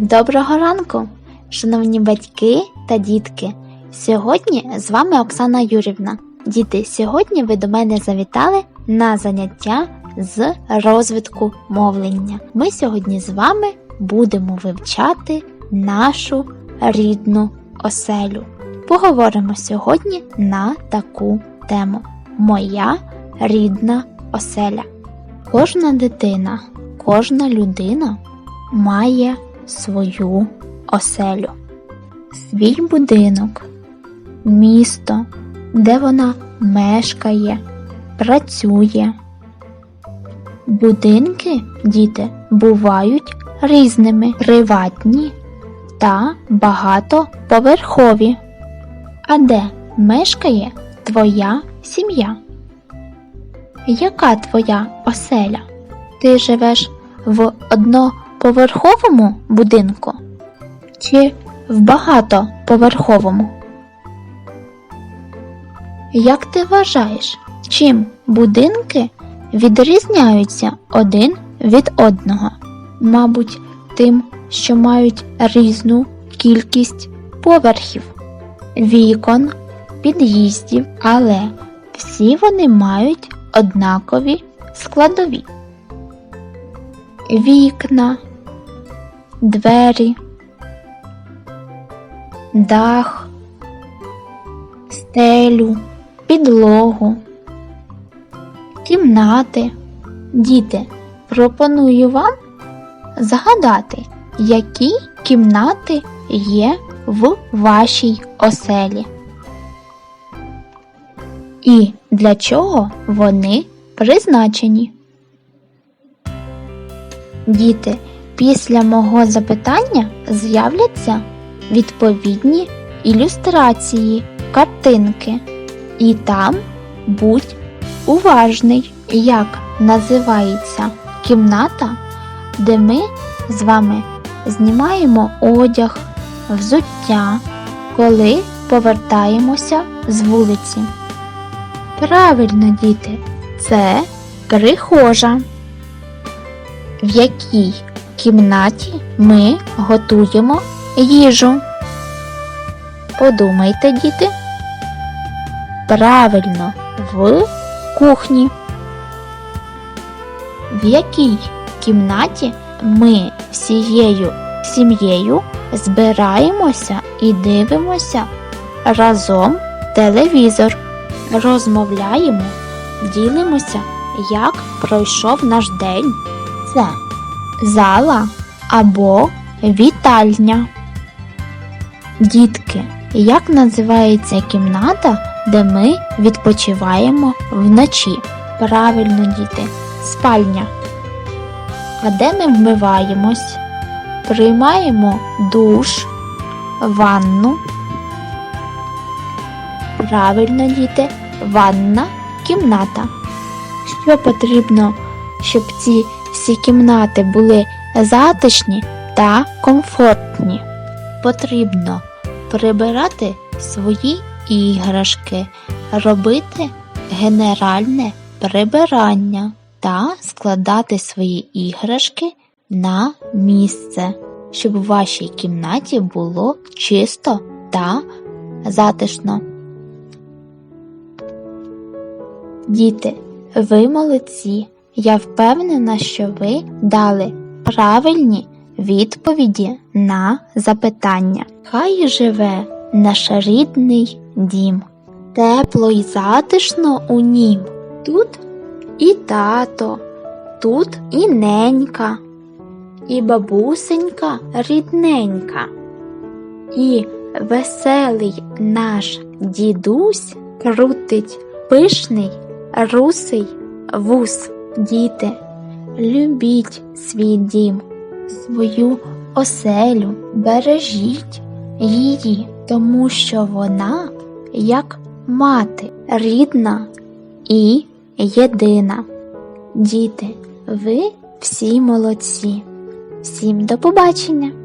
Доброго ранку, шановні батьки та дітки. Сьогодні з вами Оксана Юрівна. Діти, сьогодні ви до мене завітали на заняття з розвитку мовлення. Ми сьогодні з вами будемо вивчати нашу рідну оселю. Поговоримо сьогодні на таку тему: Моя рідна оселя. Кожна дитина, кожна людина має свою оселю, свій будинок, місто, де вона мешкає, працює. Будинки, діти, бувають різними, приватні та багатоповерхові. А де мешкає твоя сім'я? Яка твоя оселя? Ти живеш в одноповерховому будинку чи в багатоповерховому? Як ти вважаєш, чим будинки відрізняються один від одного? Мабуть, тим, що мають різну кількість поверхів, вікон, під'їздів, але всі вони мають однакові складові. Вікна, двері, дах, стелю, підлогу, кімнати. Діти, пропоную вам згадати, які кімнати є в вашій оселі. І для чого вони призначені. Діти, після мого запитання з'являться відповідні ілюстрації, картинки. І там будь уважний, як називається кімната, де ми з вами знімаємо одяг, взуття, коли повертаємося з вулиці. Правильно, діти, це прихожа, в якій кімнаті ми готуємо їжу. Подумайте, діти. Правильно, в кухні. В якій кімнаті ми всією сім'єю збираємося і дивимося разом телевізор розмовляємо, ділимося, як пройшов наш день. Це зала або вітальня. Дітки, як називається кімната, де ми відпочиваємо вночі? Правильно, діти, спальня. А де ми вмиваємось? Приймаємо душ, ванну. Правильно, діти, ванна кімната. Що потрібно, щоб ці всі кімнати були затишні та комфортні? Потрібно прибирати свої іграшки, робити генеральне прибирання та складати свої іграшки на місце, щоб у вашій кімнаті було чисто та затишно. Діти, ви молодці. Я впевнена, що ви дали правильні відповіді на запитання. Хай живе наш рідний дім. Тепло й затишно у нім. Тут і тато, тут і ненька, і бабусенька рідненька, і веселий наш дідусь крутить пишний русий вус, діти, любіть свій дім, свою оселю, бережіть її, тому що вона, як мати, рідна і єдина. Діти, ви всі молодці. Всім до побачення!